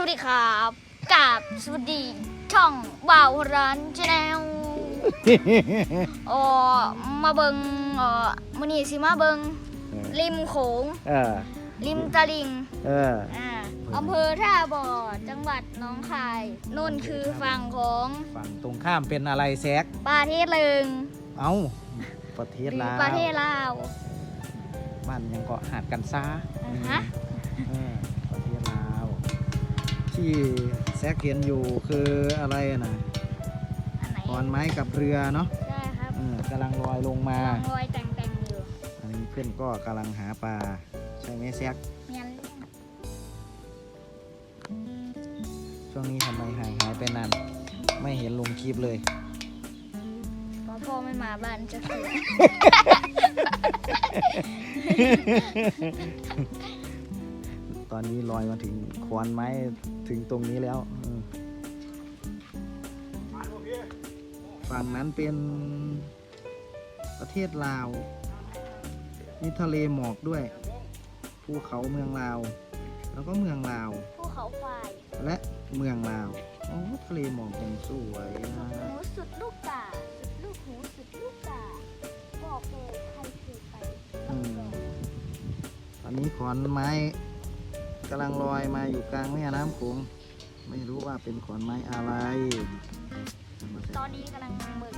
วัสดีครับกับสวัสดีช่องบ่าวร้านชาแนลอ๋อมาเบิงเอ่อมื้อนี้สิมาเบิงริมโขงเออริมตลิ่งเอออ่าอำเภอท่าบ่อจังหวัดหน้องคายนู่นคือฝั่งของฝั่งตรงข้ามเป็นอะไรแซกประเทศเลิงเอ้าประเทหศรือลาวประเทศลาวบ้านยังเกาะหาดกันซ่าอ่าฮะ ที่แซกเห็นอยู่คืออะไรนะอันไหนขอนไม้กับเรือเนาะใช่ครับเออกำลังลอยลงมาลองรอยแต่งๆอยู่อันนี้เพื่อนก็กำลังหาปลาใช่ไหมแซกเมียนช่วงนี้ทำไมห่างหายไปนานไม่เห็นลงคลิปเลย เพราะพ่อไม่มาบ้านจะคือตอนนี้ลอยมาถึงขอนไม้ ถึงตรงนี้แล้วเออฝั่งนั้นเป็นประเทศลาว มีทะเลหมอกด้วย ภูเขาเมืองลาว แล้วก็เมืองลาว ภูเขาไฟและเมืองลาวโอ้ทะเลหมอกยังสวยนะหมูสุดลูกกาสุดลูกหูสุดลูกกาบอกเลยใครเคยไปอืมตอนนี้ขอนไม้ กำลังลอยมาอยู่กลางแม่น้ำโขงไม่รู้ว่าเป็นขอนไม้อะไร ตอนนี้กำลังเบิก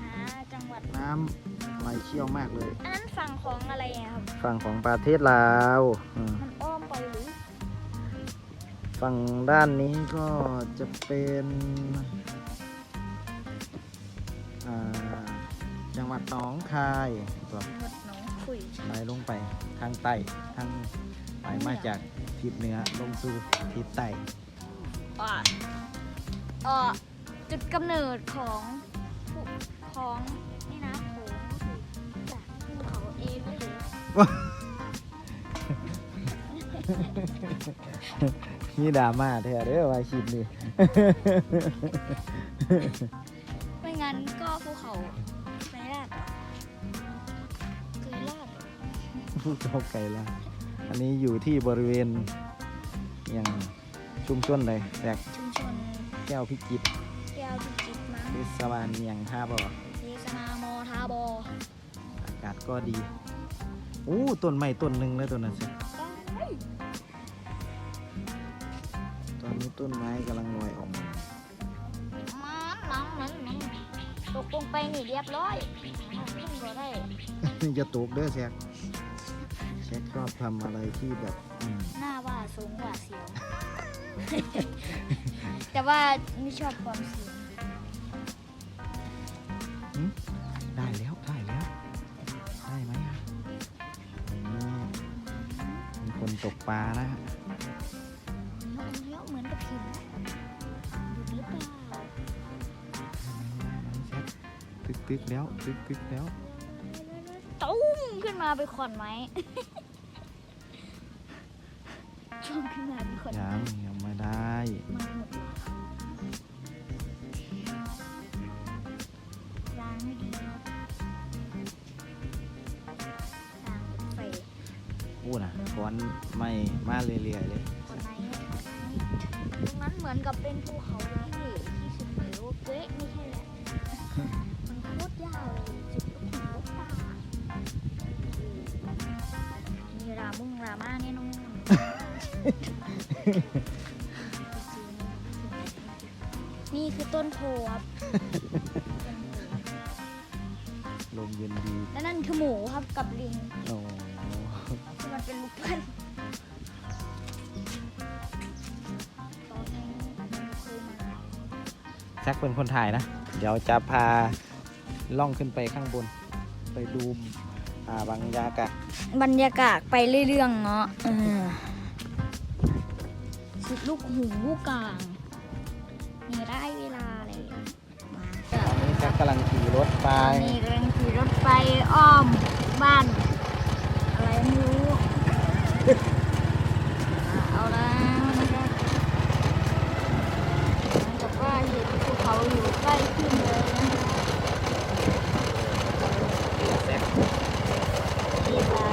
หาจังหวัดน้ำไหลเชี่ยวมากเลย อันนั้นฝั่งของอะไรอะครับ ฝั่งของประเทศลาวอืมมันอ้อมไปหรือฝั่งด้านนี้ก็จะเป็นอ่าจังหวัดหนองคายก็จังหวัดหนองขุยไหลลงไปทางใต้ทางไหลมาจาก ทิศเหนือลงสู่ทิศใต้อ่าเอ่อจุดกำเนิดของภูของแม่น้ำโขงก็คือจากภูเขาเองไม่หรือนี่ดราม่าแท้เด้อว่าคลิปนี้ ไม่งั้นก็ภูเขาไม่ลาดเคยลาดผู้เข้าไกลแล้ว อันนี้อยู่ที่บริเวณอย่างชุมชนเลยแตกชุมชนแก้วพิจิตรแก้วพิจิตรมั้งเทศบาลเมียงท่าบ่อเทศนามอทาบออากาศก็ดีอู้ต้นไม้ต้นหนึ่งแล้วต้นนั้นสิตอนนี้ต้นไม้กำลังลอยออกมามันน้ำมันมันตกลงไปนี่เรียบร้อยเอาขึ้นก็ได้จะตกเด้อแซก แซกชอบทำอะไรที่แบบอืมหน้าว่าสูงกว่าเสียว แต่ว่าไม่ชอบความเสียวได้แล้วได้แล้ว ได้ไหมอะนี่มีคนตกปลานะฮะนกเลี้ยวเหมือนกับหินหยุดหรือเปล่า ตึกตึกแล้วตึกตึกแล้วตุ้ม ขึ้นมาไปนขอนไม้ ช่วงขึ้นมาเป็นขอนไม้ยังยังไม่ได้มันหมดแล้วล้างให้ดีครับล้างเป็นไฟพูดนะก้อนไม่มาเรื่อยๆเลย ขอนไม้ตรงนั้นเหมือนกับเป็นภูเขา นี่คือต้นโพครับ ลมเย็นดีและนั่นคือหมูครับกับลิง โอ้ที่มันเป็นลูกพันธุ์ตอนนี้มันเคยมาแซกเป็นคนถ่ายนะ เดี๋ยวจะพาล่องขึ้นไปข้างบน ไปดูอ่าบางยากาศ บรรยากาศไปเรื่อยๆเนาะเออสุด ลูกหูลูกกลางมีได้เวลาเลยมาตอนนี้แซกกำลังขี่รถไปตอนนี้กำลังขี่รถไปอ้อมบ้าน อะไรไม่รู้อะเอาละนะครับเหมือนกับว่าเห็นภูเขาอยู่ใกล้ขึ้นเลยนะ แซก นี่ค่ะ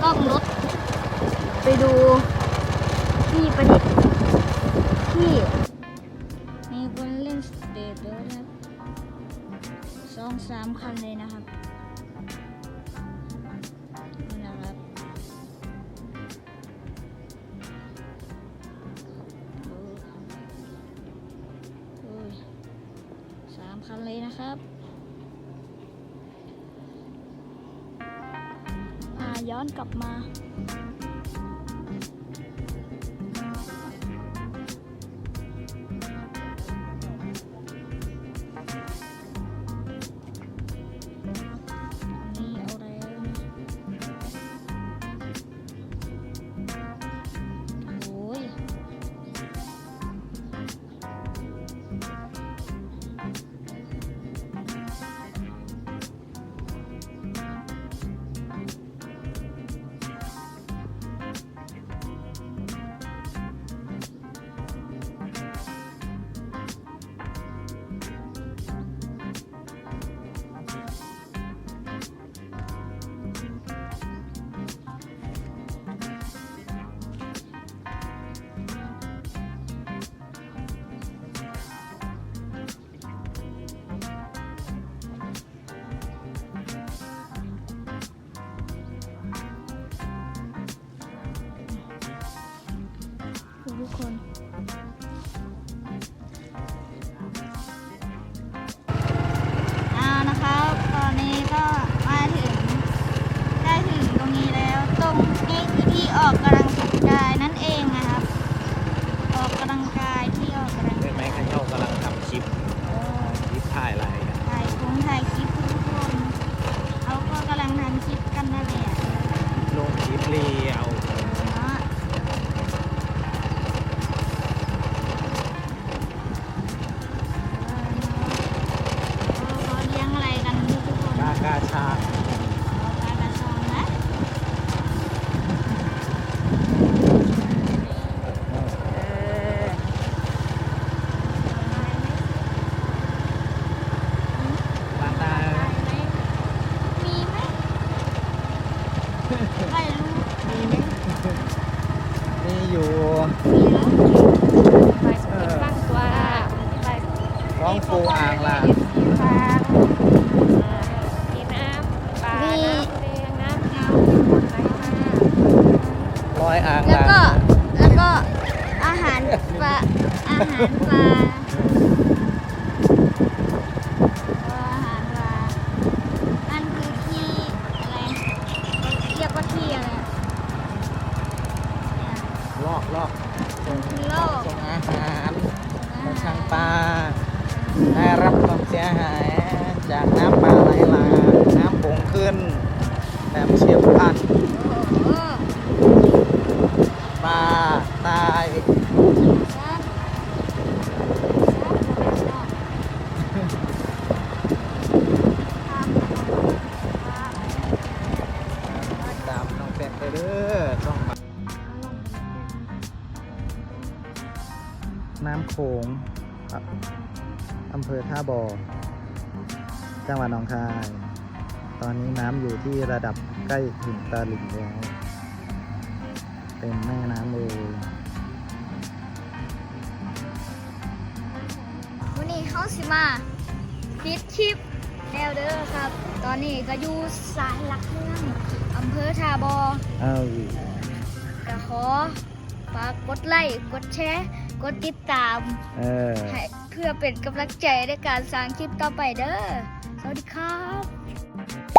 พาล่ องเรืองรถ ไปดูที่ประดิษฐ์ที่มีคนเล่นสเตจด้วยนะครับสองสามคันเลยนะครับนี่นะครับสามคันเลยนะครับ ย้อนกลับมา ออกกันลังกายนั่นเองนะครับ ออกกำลังกายที่ออกกำลัง เห็นไหม กาย ข้าเจ้ากำลังทำคลิป เออ คลิปถ่ายอะไรกัน ถ่ายคงถ่ายคลิปทุกคนเขาก็กำลังทำคลิปกันนั่นแหละ ลงคลิปเรียว เนาะเออเนาะเขาเลี้ยงอะไรกันทุกคน กากาชา เอาปลากระชอนนะเออ ร้านนา มีไหมไม่รู้ มีไหมมีอยู่ มีแล้ว เออ บ้างตัวไป ฟ้ องปูอ่างลาปลามีน้ำปลามีน้ำแดงน้ำเงาไหลมาลอยอ่างแล้วลาก็ แล้วก็อาหารปลาอาหารปลา เด้อต้องมาน้ำโขงอำเภอท่าบอจังหวัดหนองคาย ตอนนี้น้ำอยู่ที่ระดับใกล้ถึงตาลิ่งแล้วเต็มแม่น้ำเลยวันนี้เขาสิมาปิดคลิปแนวเด้อครับ ตอนนี้ก็อยู่สายหลักเมือง อำเภอทาบอเอาก็ขอฝากกดไลค์กดแชร์กดติดตามเออให้เพื่อเป็นกำลังใจในการสร้างคลิปต่อไปเด้อสวัสดีครับ